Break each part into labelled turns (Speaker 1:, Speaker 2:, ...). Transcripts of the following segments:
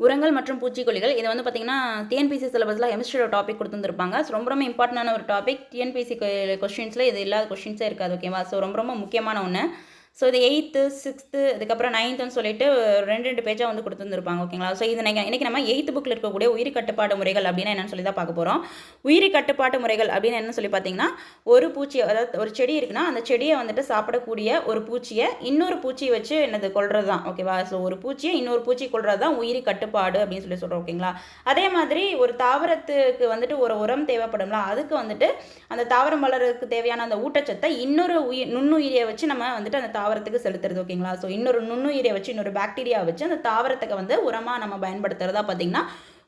Speaker 1: உரங்கள் மற்றும் பூச்சிக்கொல்லிகள். இது வந்து பார்த்தீங்கன்னா டிஎன்பிசி சிலபஸில் கெமிஸ்ட்ரியோட டாபிக் கொடுத்துருப்பாங்க ஸோ ரொம்ப ரொம்ப இம்பார்ட்டண்டான ஒரு டாபிக் டிஎன்பிசி கொஸ்டின்ஸில் இது இல்லாத கொஸ்டின்ஸே இருக்காது ஓகேவா ஸோ ரொம்ப ரொம்ப முக்கியமான ஒன்று ஸோ இது எயித்து சிக்ஸ்த்து அதுக்கப்புறம் நைன்த்துன்னு சொல்லிட்டு ரெண்டு ரெண்டு பேஜாக வந்து கொடுத்துருந்துருப்பாங்க ஓகேங்களா ஸோ இது இன்னைக்கு இன்றைக்கி நம்ம எயித்து புக்கில் இருக்கக்கூடிய உயிரி கட்டுப்பாடு முறைகள் அப்படின்னு என்னன்னு சொல்லி தான் பார்க்க போகிறோம் உயிரி கட்டுப்பாட்டு முறைகள் அப்படின்னு என்ன சொல்லி பார்த்தீங்கன்னா ஒரு பூச்சி அதாவது ஒரு செடி இருக்குன்னா அந்த செடியை வந்துட்டு சாப்பிடக்கூடிய ஒரு பூச்சியை இன்னொரு பூச்சியை வச்சு என்னது கொள்றது தான் ஓகேவா ஸோ ஒரு பூச்சியை இன்னொரு பூச்சி கொள்றது தான் உயிரி கட்டுப்பாடு அப்படின்னு சொல்லி சொல்கிறோம் ஓகேங்களா அதே மாதிரி ஒரு தாவரத்துக்கு வந்துட்டு ஒரு உரம் தேவைப்படும்ல அதுக்கு வந்துட்டு அந்த தாவரம் வளர்றதுக்கு தேவையான அந்த ஊட்டச்சத்தை இன்னொரு உயிர் நுண்ணுயிரியை வச்சு நம்ம வந்துட்டு அந்த தாவரத்துக்கு செலுத்துறது ஓகேங்களா? ஸோ இன்னொரு நுண்ணுயிரை வச்சு இன்னொரு பாக்டீரியா வச்சு அந்த தாவரத்துக்கு வந்து உரமாக நம்ம பயன்படுத்துறதா பார்த்தீங்கன்னா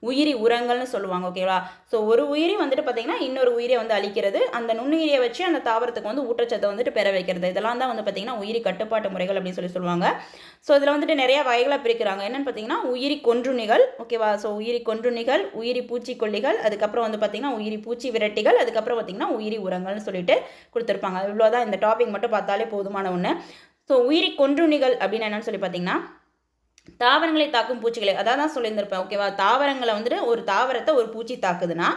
Speaker 1: உயிரி உரங்கள்னு சொல்லுவாங்க ஓகேவா? ஸோ ஒரு உயிரி வந்துட்டு பார்த்தீங்கன்னா இன்னொரு உயிரை வந்து அழிக்கிறது அந்த நுண்ணுயிரியை வச்சு அந்த தாவரத்துக்கு வந்து ஊட்டச்சத்தை வந்துட்டு பெற வைக்கிறது. இதெல்லாம் தான் வந்து பார்த்தீங்கன்னா உயிரி கட்டுப்பாட்டு முறைகள் அப்படின்னு சொல்லி சொல்லுவாங்க. ஸோ இதில் வந்துட்டு நிறைய வகைகளாக பிரிக்கிறாங்க. என்னென்னு பார்த்தீங்கன்னா உயிரி கொன்றுணிகள் ஓகேவா? ஸோ உயிரி கொன்றுணிகள் உயிரி பூச்சிக்கொல்லிகள் அதுக்கப்புறம் வந்து பார்த்தீங்கன்னா உயிரி பூச்சி விரட்டிகள் அதுக்கப்புறம் பார்த்தீங்கன்னா உயிரி உரங்கள்னு சொல்லிட்டு கொடுத்துருப்பாங்க. இவ்வளோதான் இந்த டாபிக் மட்டும் பார்த்தாலே போதுமான ஒன்று ஸோ உயிரி கொன்றுணிகள் அப்படின்னு என்னன்னு சொல்லி பார்த்தீங்கன்னா தாவரங்களை தாக்கும் பூச்சிகளை அதான் தான் சொல்லியிருந்திருப்பேன் ஓகேவா தாவரங்களை வந்துட்டு ஒரு தாவரத்தை ஒரு பூச்சி தாக்குதுன்னா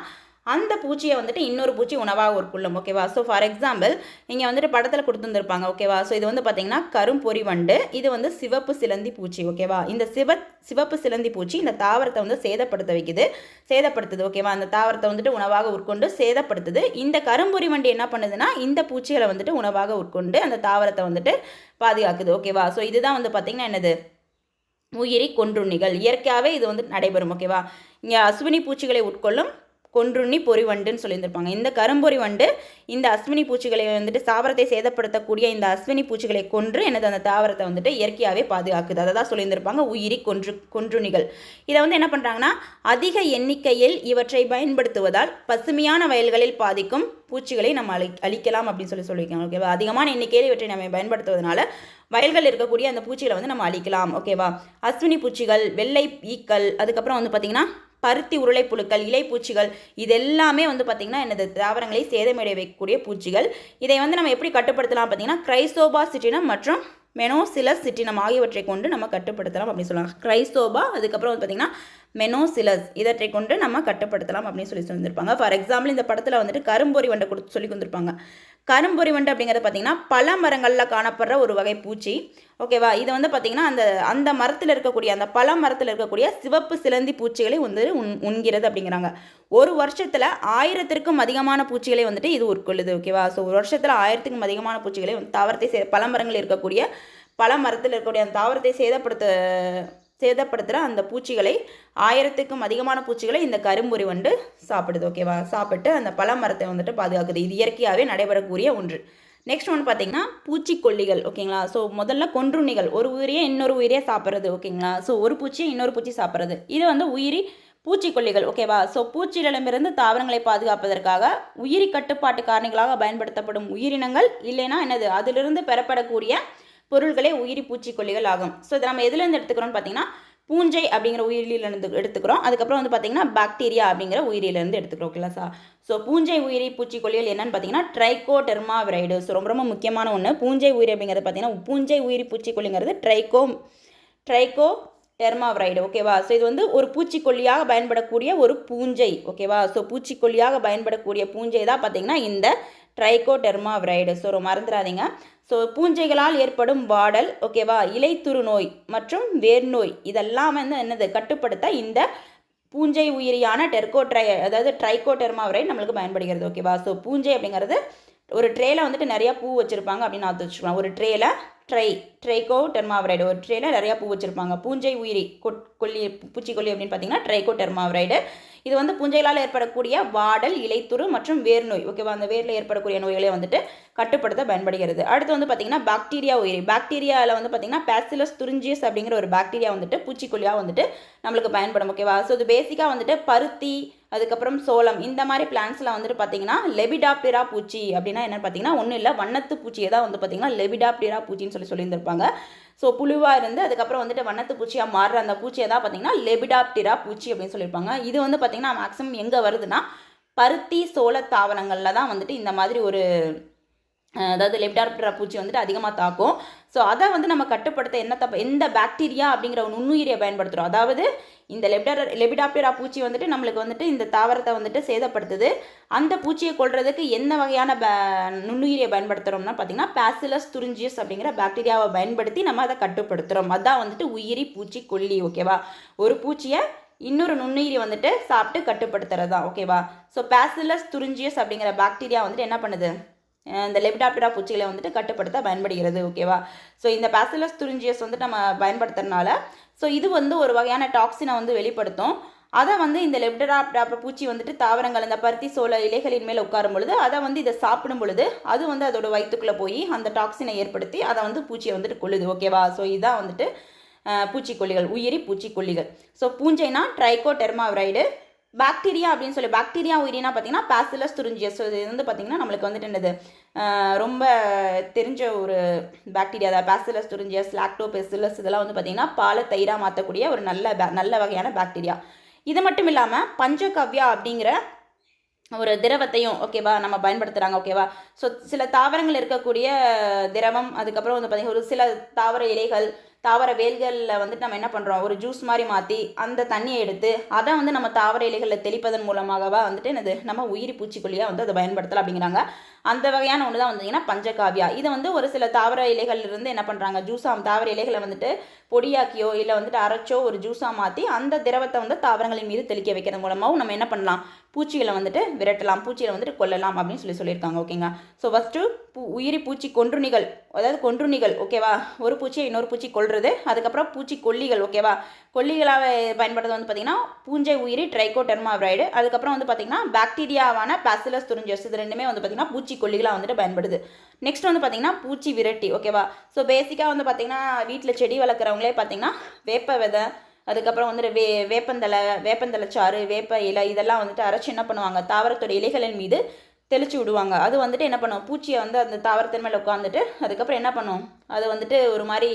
Speaker 1: அந்த பூச்சியை வந்துட்டு இன்னொரு பூச்சி உணவாக உட்கொள்ளும் ஓகேவா ஸோ ஃபார் எக்ஸாம்பிள் இங்கே வந்துட்டு படத்தில் கொடுத்துருந்துருப்பாங்க ஓகேவா ஸோ இது வந்து பார்த்தீங்கன்னா கரும்பொறி வண்டு இது வந்து சிவப்பு சிலந்தி பூச்சி ஓகேவா இந்த சிவ சிவப்பு சிலந்தி பூச்சி இந்த தாவரத்தை வந்து சேதப்படுத்த வைக்குது சேதப்படுத்துது ஓகேவா அந்த தாவரத்தை வந்துட்டு உணவாக உட்கொண்டு சேதப்படுத்துது. இந்த கரும்பொறி வண்டி என்ன பண்ணுதுன்னா இந்த பூச்சிகளை வந்துட்டு உணவாக உட்கொண்டு அந்த தாவரத்தை வந்துட்டு பாதுகாக்குது ஓகேவா ஸோ இதுதான் வந்து பார்த்தீங்கன்னா என்னது? உயிரி கொன்றுண்ணிகள். இயற்கையாகவே இது வந்து நடைபெறும் ஓகேவா இங்கே அஸ்வினி பூச்சிகளை உட்கொள்ளும் கொன்றுண்ணி பொறிவண்டுன்னு சொல்லியிருந்திருப்பாங்க. இந்த கரும்பொறி வண்டு இந்த அஸ்வினி பூச்சிகளை வந்துட்டு தாவரத்தை சேதப்படுத்தக்கூடிய இந்த அஸ்வினி பூச்சிகளை கொன்று எனது அந்த தாவரத்தை வந்துட்டு இயற்கையாகவே பாதுகாக்குது. அதை தான் சொல்லியிருந்திருப்பாங்க. உயிரி கொன்று கொன்றுணிகள். இதை வந்து என்ன பண்ணுறாங்கன்னா அதிக எண்ணிக்கையில் இவற்றை பயன்படுத்துவதால் பசுமையான வயல்களில் பாதிக்கும் பூச்சிகளை நம்ம அழி அழிக்கலாம் அப்படின்னு சொல்லி சொல்லியிருக்காங்க. ஓகேவா? அதிகமான எண்ணிக்கையில் இவற்றை நம்ம பயன்படுத்துவதனால வயல்கள் இருக்கக்கூடிய அந்த பூச்சிகளை வந்து நம்ம அழிக்கலாம். ஓகேவா? அஸ்வினி பூச்சிகள் வெள்ளை ஈக்கள் அதுக்கப்புறம் வந்து பார்த்திங்கன்னா பருத்தி உருளை புழுக்கள் இலைப்பூச்சிகள் இது எல்லாமே வந்து பார்த்திங்கன்னா எனது தாவரங்களை சேதமடைய வைக்கக்கூடிய பூச்சிகள். இதை வந்து நம்ம எப்படி கட்டுப்படுத்தலாம் பார்த்தீங்கன்னா கிரைசோபா சிட்டினம் மற்றும் மெனோசிலஸ் சிட்டினம் ஆகியவற்றை கொண்டு நம்ம கட்டுப்படுத்தலாம் அப்படின்னு சொல்லுவாங்க. கிரைசோபா அதுக்கப்புறம் வந்து பார்த்திங்கன்னா மெனோசிலஸ் இதற்றை கொண்டு நம்ம கட்டுப்படுத்தலாம் அப்படின்னு சொல்லி சொல்லியிருப்பாங்க ஃபார் எக்ஸாம்பிள் இந்த படத்தில் வந்துட்டு கரும்பொறி வண்டை கொடுத்து சொல்லி கொடுத்துருப்பாங்க. கரும்புரி வண்டு அப்படிங்கிறது பார்த்திங்கன்னா பல மரங்களில் காணப்படுற ஒரு வகை பூச்சி. ஓகேவா? இது வந்து பார்த்திங்கன்னா அந்த அந்த மரத்தில் இருக்கக்கூடிய அந்த பல மரத்தில் இருக்கக்கூடிய சிவப்பு சிலந்தி பூச்சிகளை வந்து உண் உண்கிறது அப்படிங்கிறாங்க. ஒரு வருஷத்தில் ஆயிரத்திற்கும் அதிகமான பூச்சிகளை வந்துட்டு இது உட்கொள்ளுது ஓகேவா? ஸோ ஒரு வருஷத்தில் ஆயிரத்துக்கும் அதிகமான பூச்சிகளை தாவரத்தை சே பல மரங்கள் இருக்கக்கூடிய பல மரத்தில் இருக்கக்கூடிய அந்த தாவரத்தை சேதப்படுத்த சேதப்படுத்துகிற அந்த பூச்சிகளை ஆயிரத்துக்கும் அதிகமான பூச்சிகளை இந்த கரும்புரி வந்து சாப்பிடுது ஓகேவா சாப்பிட்டு அந்த பல மரத்தை வந்துட்டு பாதுகாக்குது. இது இயற்கையாகவே நடைபெறக்கூடிய ஒன்று. நெக்ஸ்ட் ஒன்று பார்த்தீங்கன்னா பூச்சிக்கொல்லிகள் ஓகேங்களா ஸோ முதல்ல கொன்றுண்ணிகள். ஒரு உயிரியை இன்னொரு உயிரியை சாப்பிட்றது ஓகேங்களா ஸோ ஒரு பூச்சியை இன்னொரு பூச்சி சாப்பிட்றது. இது வந்து உயிரி பூச்சிக்கொல்லிகள் ஓகேவா ஸோ பூச்சிகளிடமிருந்து தாவரங்களை பாதுகாப்பதற்காக உயிரி கட்டுப்பாட்டு காரணிகளாக பயன்படுத்தப்படும் உயிரினங்கள் இல்லைன்னா என்னது? அதிலிருந்து பெறப்படக்கூடிய பொருள்களே உயிரி பூச்சிக்கொல்லிகள் ஆகும். ஸோ இதை நம்ம எதுலேருந்து எடுத்துக்கிறோம்னு பார்த்தீங்கன்னா பூஞ்சை அப்படிங்கிற உயிரிலிருந்து எடுத்துக்கிறோம். அதுக்கப்புறம் வந்து பார்த்தீங்கன்னா பாக்டீரியா அப்படிங்கிற உயிரிலிருந்து எடுத்துக்கிறோம் ஓகேங்களா சார் ஸோ பூஞ்சை உயிரி பூச்சிக்கொல்லிகள் என்னன்னு பார்த்தீங்கன்னா ட்ரைகோ டெர்மாவிரைடு ஸோ ரொம்ப ரொம்ப முக்கியமான ஒன்று பூஞ்சை உயிரி அப்படிங்கிறது பார்த்தீங்கன்னா பூஞ்சை உயிரி பூச்சிக்கொல்லிங்கிறது ட்ரைகோ ட்ரைகோ டெர்மாவிரைடு ஓகேவா ஸோ இது வந்து ஒரு பூச்சிக்கொல்லியாக பயன்படக்கூடிய ஒரு பூஞ்சை ஓகேவா ஸோ பூச்சிக்கொல்லியாக பயன்படக்கூடிய பூஞ்சை தான் பார்த்தீங்கன்னா இந்த ட்ரைகோ டெர்மாவிரைடு ஸோ மறந்துடாதீங்க. ஸோ பூஞ்சைகளால் ஏற்படும் வாடல் ஓகேவா இலைத்துரு நோய் மற்றும் வேர் நோய் இதெல்லாம் வந்து என்னது? கட்டுப்படுத்த இந்த பூஞ்சை உயிரியான டெர்கோட்ரை அதாவது ட்ரைகோடெர்மாவிரைடு நம்மளுக்கு பயன்படுகிறது ஓகேவா ஸோ பூஞ்சை அப்படிங்கிறது ஒரு ட்ரேயில் வந்துட்டு நிறையா பூ வச்சுருப்பாங்க அப்படின்னு நான் வச்சுக்கலாம் ஒரு ட்ரேல ட்ரை ட்ரைகோ டெர்மாவரைடு. ஒரு ட்ரேல நிறையா பூ வச்சுருப்பாங்க. பூஞ்சை உயிரி கொல்லி பூச்சிக்கொல்லி அப்படின்னு பார்த்தீங்கன்னா ட்ரைகோ டெர்மாவரைடு. இது வந்து பூஞ்சைகளால் ஏற்படக்கூடிய வாடல் இலைத்துரு மற்றும் வேர் நோய் ஓகேவா? அந்த வேரில் ஏற்படக்கூடிய நோய்களை வந்துட்டு கட்டுப்படுத்த பயன்படுகிறது. அடுத்து வந்து பார்த்திங்கன்னா பாக்டீரியா உயிரி. பாக்டீரியாவில் வந்து பார்த்திங்கன்னா பேசிலஸ் துரிஞ்சியஸ் அப்படிங்கிற ஒரு பாக்டீரியா வந்துட்டு பூச்சிக்கொல்லியாக வந்துட்டு நம்மளுக்கு பயன்படும். ஓகேவா? ஸோ இது பேசிக்காக வந்துட்டு பருத்தி அதுக்கப்புறம் சோளம். இந்த மாதிரி பிளான்ஸில் வந்துட்டு பார்த்தீங்கன்னா லெபிடாப்டிரா பூச்சி அப்படின்னா என்னென்னு பார்த்தீங்கன்னா ஒன்றும் இல்லை வண்ணத்து பூச்சியை தான் வந்து பார்த்தீங்கன்னா லெபிடாப்டிரா பூச்சின்னு சொல்லி சொல்லியிருந்திருப்பாங்க. ஸோ புழுவாக இருந்து அதுக்கப்புறம் வந்துட்டு வண்ணத்து பூச்சியாக மாறுற அந்த பூச்சியை தான் பார்த்தீங்கன்னா லெபிடாப்டிரா பூச்சி அப்படின்னு சொல்லியிருப்பாங்க. இது வந்து பார்த்தீங்கன்னா மேக்ஸிமம் எங்கே வருதுன்னா பருத்தி சோள தாவரங்களில் தான் வந்துட்டு இந்த மாதிரி ஒரு அதாவது லெப்டாப்டரா பூச்சி வந்துட்டு அதிகமாக தாக்கும். ஸோ அதை வந்து நம்ம கட்டுப்படுத்த என்ன தப்பு எந்த பாக்டீரியா அப்படிங்கிற ஒரு நுண்ணுயிரியை பயன்படுத்துகிறோம் அதாவது இந்த லெப்டார லெபிடாப்டரா பூச்சி வந்துட்டு நம்மளுக்கு வந்துட்டு இந்த தாவரத்தை வந்துட்டு சேதப்படுத்துது. அந்த பூச்சியை கொள்றதுக்கு என்ன வகையான ப நுண்ணுயிரியை பயன்படுத்துகிறோம்னா பார்த்தீங்கன்னா பேசிலஸ் துரிஞ்சியஸ் அப்படிங்கிற பாக்டீரியாவை பயன்படுத்தி நம்ம அதை கட்டுப்படுத்துகிறோம் அதான் வந்துட்டு உயிரி பூச்சி கொல்லி ஓகேவா? ஒரு பூச்சியை இன்னொரு நுண்ணுயிரி வந்துட்டு சாப்பிட்டு கட்டுப்படுத்துறது தான் ஓகேவா? ஸோ பேசிலஸ் துரிஞ்சியஸ் அப்படிங்கிற பாக்டீரியா வந்துட்டு என்ன பண்ணுது? இந்த லெப்டாப்டரா பூச்சிகளை வந்துட்டு கட்டுப்படுத்த பயன்படுகிறது ஓகேவா ஸோ இந்த பேசிலஸ் துரிஞ்சியஸ் வந்துட்டு நம்ம பயன்படுத்துறதுனால ஸோ இது வந்து ஒரு வகையான டாக்ஸினை வந்து வெளிப்படுத்தும். அதை வந்து இந்த லெப்டரா பூச்சி வந்துட்டு தாவரங்கள் இந்த பருத்தி சோள இலைகளின் மேலே உட்காரும் பொழுது அதை வந்து இதை சாப்பிடும் பொழுது அது வந்து அதோட வயிற்றுக்குள்ளே போய் அந்த டாக்ஸினை ஏற்படுத்தி அதை வந்து பூச்சியை வந்துட்டு கொள்ளுது ஓகேவா ஸோ இதான் வந்துட்டு பூச்சிக்கொல்லிகள் உயிரி பூச்சிக்கொல்லிகள். ஸோ பூஞ்சைனா ட்ரைகோடெர்மாவிரைடு பாக்டீரியா அப்படின்னு சொல்லி பாக்டீரியா உயிரினா பார்த்தீங்கன்னா பேசிலஸ் துரிஞ்சியஸ் ஸோ இது வந்து பார்த்தீங்கன்னா நம்மளுக்கு வந்துட்டு என்னது ரொம்ப தெரிஞ்ச ஒரு பாக்டீரியா தான். பேசிலஸ் துரிஞ்சியஸ் லாக்டோபெசிலஸ் இதெல்லாம் வந்து பார்த்தீங்கன்னா பாலை தயிராக மாற்றக்கூடிய ஒரு நல்ல நல்ல வகையான பாக்டீரியா இது மட்டும் இல்லாமல் பஞ்சகவ்யா அப்படிங்கிற ஒரு திரவத்தையும் ஓகேவா நம்ம பயன்படுத்துகிறாங்க ஓகேவா ஸோ சில தாவரங்கள் இருக்கக்கூடிய திரவம் அதுக்கப்புறம் வந்து பார்த்திங்கன்னா ஒரு சில தாவர இலைகள் தாவர வேல்களில் வந்துட்டு நம்ம என்ன பண்ணுறோம் ஒரு ஜூஸ் மாதிரி மாற்றி அந்த தண்ணியை எடுத்து அதை வந்து நம்ம தாவர இலைகளில் தெளிப்பதன் மூலமாகவா வந்துட்டு என்னது? நம்ம உயிரி பூச்சிக்கொல்லியாக வந்து அதை பயன்படுத்தலாம் அப்படிங்கிறாங்க. அந்த வகையான ஒன்று தான் வந்தீங்கன்னா பஞ்சகாவியா. இதை வந்து ஒரு சில தாவர இலைகள்ல இருந்து என்ன பண்ணுறாங்க ஜூஸாக தாவர இலைகளை வந்துட்டு பொடியாக்கியோ இல்லை வந்துட்டு அரைச்சோ ஒரு ஜூஸாக மாற்றி அந்த திரவத்தை வந்து தாவரங்களின் மீது தெளிக்க வைக்கிறது மூலமாகவும் நம்ம என்ன பண்ணலாம்? பூச்சிகளை வந்துட்டு விரட்டலாம் பூச்சிகளை வந்துட்டு கொல்லலாம் அப்படின்னு சொல்லி சொல்லியிருக்காங்க. ஓகேங்க ஸோ ஃபஸ்ட்டு பூ உயிரி பூச்சி கொன்றுணிகள். அதாவது கொன்றுணிகள் ஓகேவா ஒரு பூச்சியை இன்னொரு பூச்சி கொல்றது அதுக்கப்புறம் பூச்சி கொல்லிகள் ஓகேவா கொல்லிகளாக பயன்படுறது வந்து பார்த்திங்கன்னா பூஞ்சை உயிரி ட்ரைகோடெர்மாவிரைடு அதுக்கப்புறம் வந்து பார்த்திங்கன்னா பாக்டீரியாவான பேசிலஸ் துரிஞ்சஸ் இது ரெண்டுமே வந்து பார்த்திங்கன்னா பூச்சி கொல்லிகளாக வந்துட்டு பயன்படுது. நெக்ஸ்ட் வந்து பார்த்திங்கன்னா பூச்சி விரட்டி ஓகேவா ஸோ பேசிக்காக வந்து பார்த்திங்கன்னா வீட்டில் செடி வளர்க்குறவங்களே பார்த்திங்கன்னா வேப்ப விதை அதுக்கப்புறம் வந்துட்டு வே வேப்பந்தலை வேப்பந்தலை சாறு வேப்ப இலை இதெல்லாம் வந்துட்டு அரைச்சி என்ன பண்ணுவாங்க? தாவரத்தோட இலைகளின் மீது தெளிச்சு விடுவாங்க. அது வந்துட்டு என்ன பண்ணும்? பூச்சியை வந்து அந்த தாவரத்தின் மேலே உட்காந்துட்டு அதுக்கப்புறம் என்ன பண்ணும்? அது வந்துட்டு ஒரு மாதிரி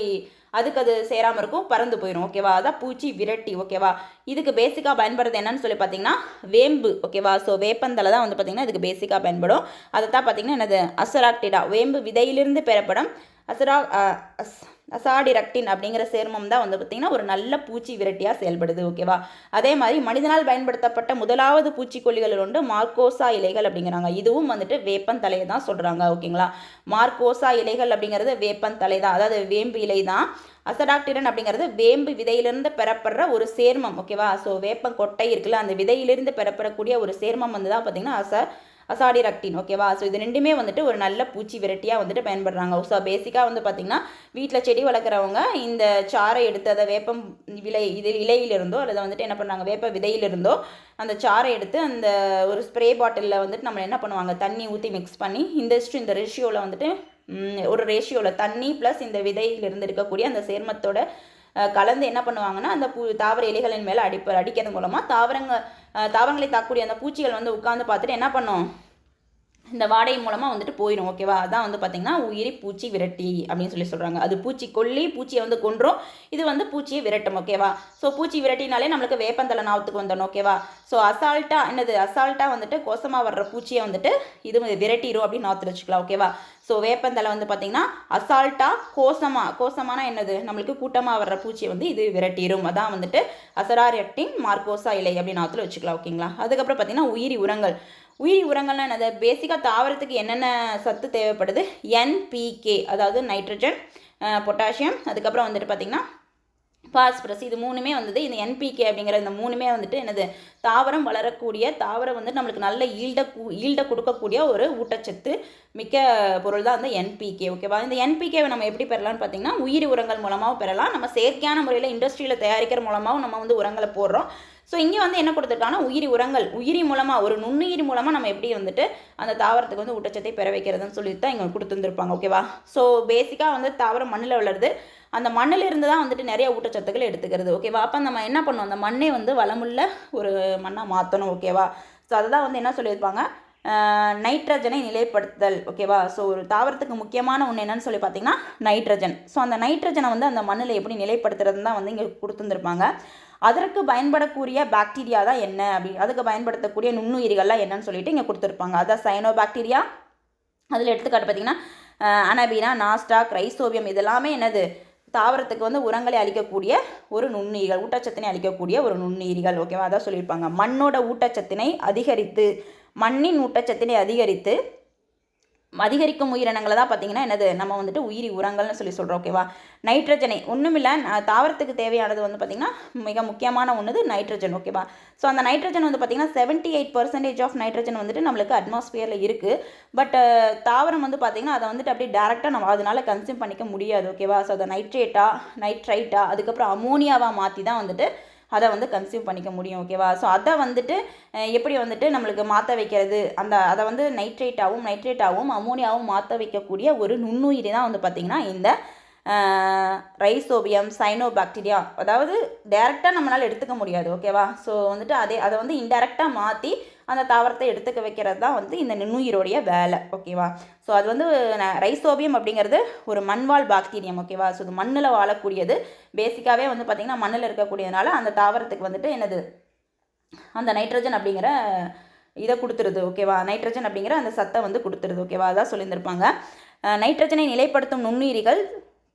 Speaker 1: அதுக்கு அது சேராமல் இருக்கும் பறந்து போயிடும் ஓகேவா அதான் பூச்சி விரட்டி ஓகேவா இதுக்கு பேசிக்காக பயன்படுறது என்னன்னு சொல்லி பார்த்தீங்கன்னா வேம்பு ஓகேவா ஸோ வேப்பந்தலை தான் வந்து பார்த்திங்கன்னா இதுக்கு பேசிக்காக பயன்படும். அதை தான் பார்த்தீங்கன்னா என்னது? அசராக்டிடா வேம்பு விதையிலிருந்து பெறப்படும். அசரா அஹ், அசாடிரக்டின் அப்படிங்கிற சேர்மம் தான் வந்து பார்த்திங்கன்னா ஒரு நல்ல பூச்சி விரட்டியாக செயல்படுது ஓகேவா? அதே மாதிரி மனிதனால் பயன்படுத்தப்பட்ட முதலாவது பூச்சிக்கொல்லிகள் ஒன்று மார்க்கோசா இலைகள் அப்படிங்கிறாங்க. இதுவும் வந்துட்டு வேப்பந்தலையை தான் சொல்கிறாங்க ஓகேங்களா? மார்க்கோசா இலைகள் அப்படிங்கிறது வேப்பந்தலை தான் அதாவது வேம்பு இலை தான். அசடாக்டிரன் அப்படிங்கிறது வேம்பு விதையிலிருந்து பெறப்படுற ஒரு சேர்மம் ஓகேவா? ஸோ வேப்பம் கொட்டை இருக்குல்ல அந்த விதையிலிருந்து பெறப்படக்கூடிய ஒரு சேர்மம் வந்து தான் பார்த்திங்கன்னா அச அசாடிரக்டின் ஓகேவா ஸோ இது ரெண்டுமே வந்துட்டு ஒரு நல்ல பூச்சி விரட்டியாக வந்துட்டு பயன்படுறாங்க. ஸோ பேசிக்காக வந்து பார்த்திங்கன்னா வீட்டில் செடி வளர்க்குறவங்க இந்த சாறை எடுத்து அதை வேப்பம் விலை இது இலையிலிருந்தோ அல்லது வந்துட்டு என்ன பண்ணுறாங்க வேப்ப விதையிலிருந்தோ அந்த சாறை எடுத்து அந்த ஒரு ஸ்ப்ரே பாட்டிலில் வந்துட்டு நம்ம என்ன பண்ணுவாங்க தண்ணி ஊற்றி மிக்ஸ் பண்ணி இந்த இந்த ரேஷியோவில் வந்துட்டு ஒரு ரேஷியோவில் தண்ணி ப்ளஸ் இந்த விதையிலிருந்து இருக்கக்கூடிய அந்த சேர்மத்தோட கலந்து என்ன பண்ணுவாங்கன்னா அந்த பூ தாவர இலைகளின் மேலே அடிப்ப அடிக்கிறது மூலமாக தாவரங்கள் தாவரங்களை தாக்கக்கூடிய அந்த பூச்சிகள் வந்து உட்காந்து பார்த்துட்டு என்ன பண்ணும்? இந்த வாடகை மூலமாக வந்துட்டு போயிடும் ஓகேவா அதான் வந்து பார்த்திங்கன்னா உயிரி பூச்சி விரட்டி அப்படின்னு சொல்லி சொல்கிறாங்க அது பூச்சி கொல்லி பூச்சியை வந்து கொன்றும். இது வந்து பூச்சியை விரட்டும் ஓகேவா ஸோ பூச்சி விரட்டினாலே நம்மளுக்கு வேப்பந்தலை நாவத்துக்கு வந்துடும் ஓகேவா ஸோ அசால்ட்டாக என்னது? அசால்ட்டாக வந்துட்டு கோசமாக வர்ற பூச்சியை வந்துட்டு இது விரட்டிடும் அப்படின்னு நாற்று வச்சுக்கலாம் ஓகேவா ஸோ வேப்பந்தலை வந்து பார்த்திங்கன்னா அசால்ட்டாக கோசமாக கோசமான என்னது? நம்மளுக்கு கூட்டமாக வர்ற பூச்சியை வந்து இது விரட்டிடும் அதான் வந்துட்டு அசராரெக்டின் மார்க்கோசா இலை அப்படின்னு நாற்றுல வச்சுக்கலாம் ஓகேங்களா அதுக்கப்புறம் பார்த்திங்கன்னா உயிரி உரங்கள். உயிரி உரங்கள்னா என்னது? பேசிக்காக தாவரத்துக்கு என்னென்ன சத்து தேவைப்படுது? என்பிகே அதாவது நைட்ரஜன் பொட்டாசியம் அதுக்கப்புறம் வந்துட்டு பார்த்திங்கன்னா பாஸ்பரஸ் இது மூணுமே வந்தது. இந்த என்பிகே அப்படிங்கிற இந்த மூணுமே வந்துட்டு என்னது? தாவரம் வளரக்கூடிய தாவரம் வந்து நம்மளுக்கு நல்ல ஈல்ட ஈல்ட கொடுக்கக்கூடிய ஒரு ஊட்டச்சத்து மிக்க பொருள் தான் அந்த என்பிகே ஓகேவா இந்த என்பிகேவை நம்ம எப்படி பெறலாம்னு பார்த்தீங்கன்னா உயிரி உரங்கள் மூலமாகவும் பெறலாம். நம்ம செயற்கையான முறையில் இண்டஸ்ட்ரியில் தயாரிக்கிற மூலமாகவும் நம்ம வந்து உரங்களை போடுறோம். ஸோ இங்கே வந்து என்ன கொடுத்துருக்காங்கன்னா உயிரி உரங்கள். உயிரி மூலமாக ஒரு நுண்ணுயிரி மூலமாக நம்ம எப்படி வந்துட்டு அந்த தாவரத்துக்கு வந்து ஊட்டச்சத்தை பெற வைக்கிறதுன்னு சொல்லிட்டு தான் இங்கே கொடுத்துருந்துருப்பாங்க ஓகேவா ஸோ பேசிக்காக வந்து தாவரம் மண்ணில் வளருது அந்த மண்ணில் இருந்து தான் வந்துட்டு நிறைய ஊட்டச்சத்துக்கள் எடுத்துக்கிறது ஓகேவா அப்போ நம்ம என்ன பண்ணோம் அந்த மண்ணை வந்து வளமுள்ள ஒரு மண்ணாக மாற்றணும் ஓகேவா ஸோ அதுதான் வந்து என்ன சொல்லியிருப்பாங்க? நைட்ரஜனை நிலைப்படுத்துதல் ஓகேவா ஸோ ஒரு தாவரத்துக்கு முக்கியமான ஒன்று என்னன்னு சொல்லி பார்த்தீங்கன்னா நைட்ரஜன் ஸோ அந்த நைட்ரஜனை வந்து அந்த மண்ணில் எப்படி நிலைப்படுத்துறதுன்னு தான் வந்து இங்கே கொடுத்துருந்துருப்பாங்க. அதற்கு பயன்படக்கூடிய பாக்டீரியா தான் என்ன? அப்படி அதுக்கு பயன்படுத்தக்கூடிய நுண்ணுயிரிகள்லாம் என்னன்னு சொல்லிட்டு இங்கே கொடுத்துருப்பாங்க. அதான் சைனோ பாக்டீரியா அதில் எடுத்துக்காட்டு பார்த்தீங்கன்னா அனபீனா நாஸ்டா கிரைசோவியம் இதெல்லாமே என்னது? தாவரத்துக்கு வந்து உரங்களை அளிக்கக்கூடிய ஒரு நுண்ணுயிர்கள் ஊட்டச்சத்தினை அளிக்கக்கூடிய ஒரு நுண்ணுயிர்கள் ஓகேவா அதான் சொல்லியிருப்பாங்க. மண்ணோட ஊட்டச்சத்தினை அதிகரித்து மண்ணின் ஊட்டச்சத்தினை அதிகரித்து அதிகரிக்கும் உயிரினங்களை தான் பார்த்தீங்கன்னா என்னது நம்ம வந்துட்டு உயிரி உரங்கள்னு சொல்லி சொல்கிறோம் ஓகேவா நைட்ரஜனை ஒன்றுமில்ல தாவரத்துக்கு தேவையானது வந்து பார்த்திங்கன்னா மிக முக்கியமான ஒன்று நைட்ரஜன் ஓகேவா ஸோ அந்த நைட்ரஜன் வந்து பார்த்திங்கன்னா seventy eight percentage of nitrogen வந்துட்டு நம்மளுக்கு அட்மாஸ்பியரில் இருக்குது பட் தாவரம் வந்து பார்த்திங்கன்னா அதை வந்துட்டு அப்படியே டேரெக்டாக நம்ம அதனால் கன்சியூம் பண்ணிக்க முடியாது ஓகேவா ஸோ அதை நைட்ரேட்டாக நைட்ரைட்டாக அதுக்கப்புறம் அமோனியாவாக மாற்றி தான் வந்துட்டு அதை வந்து கன்சியூம் பண்ணிக்க முடியும் ஓகேவா ஸோ அதை வந்துட்டு எப்படி வந்துட்டு நம்மளுக்கு மாற்ற வைக்கிறது? அந்த அதை வந்து நைட்ரேட்டாகவும் நைட்ரேட்டாகவும் அமோனியாவும் மாற்ற வைக்கக்கூடிய ஒரு நுண்ணுயிரி தான் வந்து பார்த்திங்கன்னா இந்த ரைசோபியம் சைனோபாக்டீரியா அதாவது டேரெக்டாக நம்மளால் எடுத்துக்க முடியாது ஓகேவா ஸோ வந்துட்டு அதே அதை வந்து இன்டெரக்டாக மாற்றி அந்த தாவரத்தை எடுத்துக்க வைக்கிறது தான் வந்து இந்த நுண்ணுயிரோடைய வேலை ஓகேவா ஸோ அது வந்து ரைசோபியம் அப்படிங்கிறது ஒரு மண்வாழ் பாக்டீரியம் ஓகேவா ஸோ இது மண்ணில் வாழக்கூடியது. பேசிக்காகவே வந்து பார்த்திங்கன்னா மண்ணில் இருக்கக்கூடியதுனால அந்த தாவரத்துக்கு வந்துட்டு என்னது? அந்த நைட்ரஜன் அப்படிங்கிற இதை கொடுத்துருது ஓகேவா நைட்ரஜன் அப்படிங்கிற அந்த சத்தை வந்து கொடுத்துருது ஓகேவா அதான் சொல்லியிருந்திருப்பாங்க. நைட்ரஜனை நிலைப்படுத்தும் நுண்ணுயிரிகள்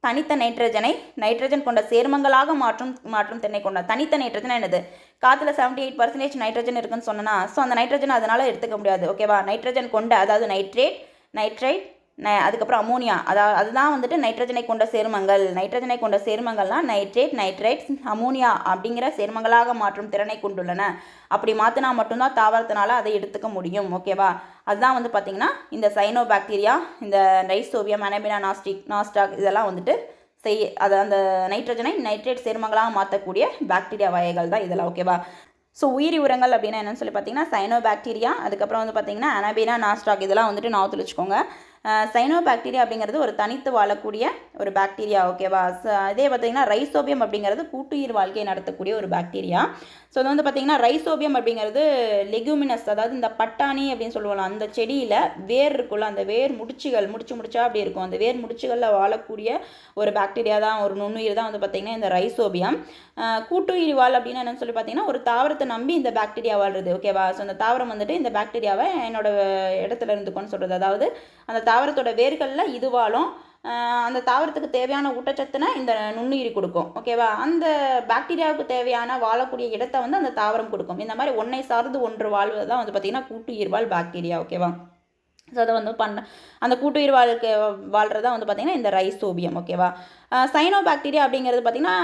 Speaker 1: தனித்த நைட்ரஜனை நைட்ரஜன் கொண்ட சேர்மங்களாக மாற்றும் மாற்றும் திறனை கொண்ட தனித்த நைட்ரஜன் என்னது? காற்றுல செவன்ட்டி எயிட் பர்சன்டேஜ் நைட்ரஜன் இருக்குன்னு சொன்னா ஸோ அந்த நைட்ரஜன் அதனால் எடுத்துக்க முடியாது ஓகேவா நைட்ரஜன் கொண்ட அதாவது நைட்ரேட் நைட்ரைட் ந அதுக்கப்புறம் அமோனியா அதாவது அதுதான் வந்துட்டு நைட்ரஜனை கொண்ட சேர்மங்கள். நைட்ரஜனை கொண்ட சேர்மங்கள்லாம் நைட்ரேட் நைட்ரைட் அமோனியா அப்படிங்கிற சேர்மங்களாக மாற்றும் திறனை கொண்டுள்ளன. அப்படி மாற்றினா மட்டும்தான் தாவரத்தினால அதை எடுத்துக்க முடியும் ஓகேவா அதுதான் வந்து பார்த்திங்கன்னா இந்த சைனோ பாக்டீரியா இந்த ரைசோவியம் அனபினா நாஸ்டிக் நாஸ்டாக் இதெல்லாம் வந்துட்டு செய் அதை அந்த நைட்ரஜனை நைட்ரேட் சேர்மங்களாக மாற்றக்கூடிய பாக்டீரியா வகைகள் தான் இதெல்லாம் ஓகேவா ஸோ உயிரி உரங்கள் அப்படின்னா என்னென்னு சொல்லி பார்த்தீங்கன்னா சைனோ பாக்டீரியா அதுக்கப்புறம் வந்து பார்த்தீங்கன்னா அனபீனா நாஸ்டாக் இதெல்லாம் வந்துட்டு நான் வச்சுக்கோங்க. சைனோ பாக்டீரியா அப்படிங்கிறது ஒரு தனித்து வாழக்கூடிய ஒரு பாக்டீரியா ஓகேவா இதே பார்த்தீங்கன்னா ரைசோபியம் அப்படிங்கிறது கூட்டுயிர் வாழ்க்கையை நடத்தக்கூடிய ஒரு பாக்டீரியா ஸோ அது வந்து பார்த்திங்கன்னா ரைசோபியம் அப்படிங்கிறது லெகுமினஸ் அதாவது இந்த பட்டாணி அப்படின்னு சொல்லுவோம் அந்த செடியில் வேர் இருக்குல்ல அந்த வேர் முடிச்சுகள் முடிச்சு முடிச்சா அப்படி இருக்கும். அந்த வேர் முடிச்சுகளில் வாழக்கூடிய ஒரு பாக்டீரியா தான் ஒரு நுண்ணுயிர் தான் வந்து பார்த்திங்கன்னா இந்த ரைசோபியம் கூட்டுயிர் வாழ் அப்படின்னு என்னன்னு சொல்லி பார்த்தீங்கன்னா ஒரு தாவரத்தை நம்பி இந்த பாக்டீரியா வாழ்றது ஓகேவா ஸோ அந்த தாவரம் வந்துட்டு இந்த பாக்டீரியாவை என்னோட இடத்துல இருந்துக்கோன்னு சொல்கிறது அதாவது அந்த தாவரத்தோட வேர்களில் இது வாழும். அந்த தாவரத்துக்கு தேவையான ஊட்டச்சத்துனா இந்த நுண்ணுயிரி கொடுக்கும். ஓகேவா அந்த பாக்டீரியாவுக்கு தேவையான வாழக்கூடிய இடத்த வந்து அந்த தாவரம் கொடுக்கும். இந்த மாதிரி ஒன்றை சார்ந்து ஒன்று வாழ்வது தான் வந்து பார்த்திங்கன்னா கூட்டுயிர் வாழ் பாக்டீரியா ஓகேவா ஸோ அதை வந்து பண்ண அந்த கூட்டுயிர் வாழ்க்கை வாழ்கிறதா வந்து பார்த்திங்கன்னா இந்த ரைசோபியம் ஓகேவா சைனோ பாக்டீரியா அப்படிங்கிறது பார்த்திங்கன்னா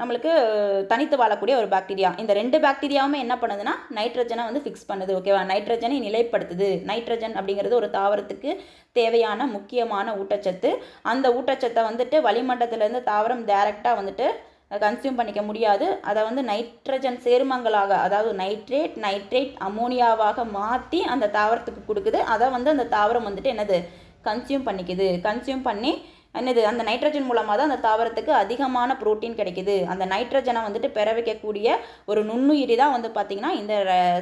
Speaker 1: நம்மளுக்கு தனித்து வாழக்கூடிய ஒரு பாக்டீரியா இந்த ரெண்டு பாக்டீரியாவுமே என்ன பண்ணுதுன்னா நைட்ரஜனை வந்து ஃபிக்ஸ் பண்ணுது ஓகேவா நைட்ரஜனை நிலைப்படுத்துது. நைட்ரஜன் அப்படிங்கிறது ஒரு தாவரத்துக்கு தேவையான முக்கியமான ஊட்டச்சத்து. அந்த ஊட்டச்சத்தை வந்துட்டு வளிமண்டலத்துலேருந்து தாவரம் டேரெக்டாக வந்துட்டு கன்சியூம் பண்ணிக்க முடியாது. அதை வந்து நைட்ரஜன் சேர்மங்களாக அதாவது நைட்ரேட் நைட்ரேட் அமோனியாவாக மாற்றி அந்த தாவரத்துக்கு கொடுக்குது. அதை வந்து அந்த தாவரம் வந்துட்டு என்னது? கன்சியூம் பண்ணிக்குது. கன்சியூம் பண்ணி என்னது அந்த நைட்ரஜன் மூலமாக தான் அந்த தாவரத்துக்கு அதிகமான ப்ரோட்டீன் கிடைக்குது. அந்த நைட்ரஜனை வந்துட்டு பெற வைக்கக்கூடிய ஒரு நுண்ணுயிரி தான் வந்து பார்த்திங்கன்னா இந்த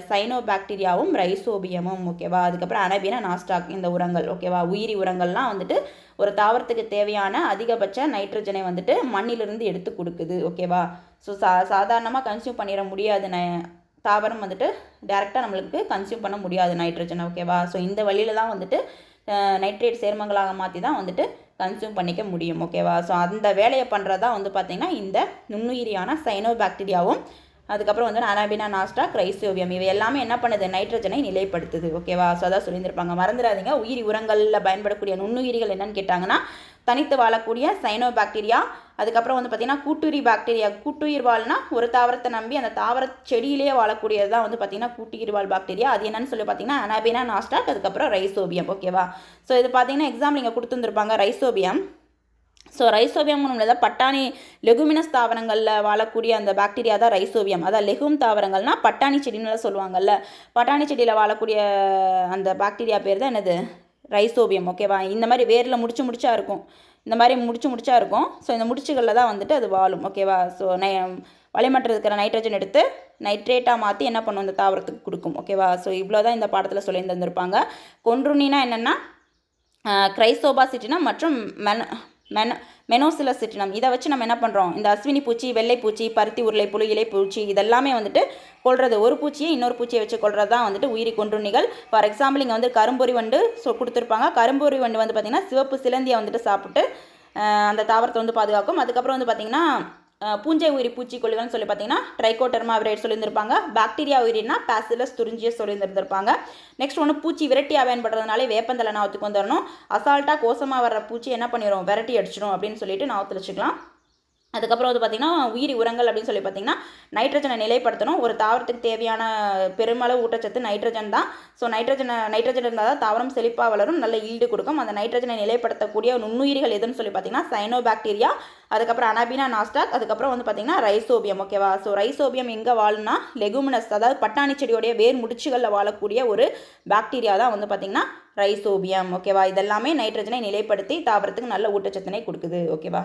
Speaker 1: சைனோ பாக்டீரியாவும் ரைசோபியமும் ஓகேவா அதுக்கப்புறம் அனபீனா நாஸ்டாக் இந்த உரங்கள் ஓகேவா உயிரி உரங்கள்லாம் வந்துட்டு ஒரு தாவரத்துக்கு தேவையான அதிகபட்ச நைட்ரஜனை வந்துட்டு மண்ணிலிருந்து எடுத்து கொடுக்குது ஓகேவா ஸோ சா சாதாரணமாக கன்சியூம் பண்ணிட முடியாது ந தாவரம் வந்துட்டு டேரெக்டாக நம்மளுக்கு கன்சியூம் பண்ண முடியாது நைட்ரஜன் ஓகேவா ஸோ இந்த வழியில் தான் வந்துட்டு நைட்ரேட் சேர்மங்களாக மாற்றி தான் வந்துட்டு கன்சியூம் பண்ணிக்க முடியும் ஓகேவா ஸோ அந்த வேலையை பண்ணுறதா வந்து பார்த்திங்கன்னா இந்த நுண்ணுயிரியான சைனோ பாக்டீரியாவும் அதுக்கப்புறம் வந்து அனாபினா நாஸ்டா கிரைசோவியம் இவை எல்லாமே என்ன பண்ணுது? நைட்ரஜனை நிலைப்படுத்துது. ஓகேவா ஸோ அதான் சொல்லியிருந்திருப்பாங்க. மறந்துடாதீங்க உயிரி உரங்களில் பயன்படக்கூடிய நுண்ணுயிரிகள் என்னன்னு கேட்டாங்கன்னா தனித்து வாழக்கூடிய சைனோ பாக்டீரியா அதுக்கப்புறம் வந்து பார்த்திங்கன்னா கூட்டுயிரி பாக்டீரியா கூட்டுயிர் வாழ்னா ஒரு தாவரத்தை நம்பி அந்த தாவர செடியிலேயே வாழக்கூடியது தான் வந்து பார்த்திங்கன்னா கூட்டுயிர் வாழ் பாக்டீரியா அது என்னன்னு சொல்லி பார்த்தீங்கன்னா அனாபினா நாஸ்டாக் அதுக்கப்புறம் ரைசோபியம் ஓகேவா ஸோ இது பார்த்தீங்கன்னா எக்ஸாம் நீங்கள் கொடுத்துருந்துருப்பாங்க. ரைசோபியம் ஸோ ரைசோவியம் தான் பட்டாணி லெகுமினஸ் தாவரங்களில் வாழக்கூடிய அந்த பாக்டீரியா தான் ரைசோவியம் அதான் லெகும் தாவரங்கள்னால் பட்டாணி செடின்னு சொல்லுவாங்கல்ல. பட்டாணி செடியில் வாழக்கூடிய அந்த பாக்டீரியா பேர் தான் என்னது? ரைசோபியம் ஓகேவா இந்த மாதிரி வேரில் முடிச்சு முடிச்சா இருக்கும். இந்த மாதிரி முடிச்சு முடிச்சா இருக்கும். ஸோ இந்த முடிச்சுகளில் தான் வந்துட்டு அது வாழும் ஓகேவா ஸோ நை வளிமற்ற இருக்கிற நைட்ரஜன் எடுத்து நைட்ரேட்டாக மாற்றி என்ன பண்ணும்? இந்த தாவரத்துக்கு கொடுக்கும் ஓகேவா ஸோ இவ்வளோ தான் இந்த பாடத்தில் சொல்லி தந்திருப்பாங்க கொன்றுனினா என்னென்னா கிரைசோபாசிட்டினா மற்றும் மென மென மெனோசிலசிட்டினம் இதை வச்சு நம்ம என்ன பண்ணுறோம் இந்த அஸ்வினி பூச்சி வெள்ளை பூச்சி பருத்தி உருளை புழு இலை பூச்சி இதெல்லாமே வந்துட்டு கொள்வது ஒரு பூச்சியை இன்னொரு பூச்சியை வச்சு கொள்வது தான் வந்துட்டு உயிரி கொன்றுண்ணிகள் ஃபார் எக்ஸாம்பிள் இங்கே வந்து கரும்பொறி வண்டு சொ கொடுத்துருப்பாங்க. கரும்பொறி வண்டு வந்து பார்த்திங்கன்னா சிவப்பு சிலந்தியை வந்துட்டு சாப்பிட்டு அந்த தாவரத்தை வந்து பாதுகாக்கும். அதுக்கப்புறம் வந்து பார்த்திங்கன்னா பூஞ்சை உயிரி பூச்சிக்கொல்லிகள்னு சொல்லி பார்த்தீங்கன்னா ட்ரைகோட்டர்மா விரைட் சொல்லியிருந்திருப்பாங்க. பாக்டீரியா உயிரினா பேசிலஸ் துரிஞ்சியஸ் சொல்லியிருந்திருப்பாங்க நெக்ஸ்ட் ஒன்று பூச்சி விரட்டியாக பயன்படுறதுனாலே வேப்பந்தலை நாவத்துக்கு வந்துடணும் அசால்ட்டாக கோசமாக வர்ற பூச்சி என்ன பண்ணிடும் விரட்டி அடிச்சிடும் அப்படின்னு சொல்லிட்டு நாவத்தில் வச்சுக்கலாம். அதுக்கப்புறம் வந்து பார்த்திங்கன்னா உயிரி உரங்கள் அப்படின்னு சொல்லி பார்த்தீங்கன்னா நைட்ரஜனை நிலைப்படுத்தணும். ஒரு தாவரத்துக்கு தேவையான பெருமளவு ஊட்டச்சத்து நைட்ரஜன் தான். ஸோ நைட்ரஜனை நைட்ரஜன் இருந்தால் தான் தாவரம் செழிப்பாக வளரும் நல்ல ஈல்டு கொடுக்கும். அந்த நைட்ரஜனை நிலைப்படுத்தக்கூடிய நுண்ணுயிரிகள் எதுன்னு சொல்லி பார்த்தீங்கன்னா சைனோபாக்டீரியா அதுக்கப்புறம் அனாபினா நாஸ்டாக் அதுக்கப்புறம் வந்து பார்த்திங்கன்னா ரைசோபியம் ஓகேவா ஸோ ரைசோபியம் எங்கே வாழும்னா லெகுமினஸ் அதாவது பட்டாணி செடியோடைய வேர் முடிச்சுகளில் வாழக்கூடிய ஒரு பாக்டீரியா தான் வந்து பார்த்திங்கன்னா ரைசோபியம் ஓகேவா இதெல்லாமே நைட்ரஜனை நிலைப்படுத்தி தாவரத்துக்கு நல்ல ஊட்டச்சத்தினை கொடுக்குது ஓகேவா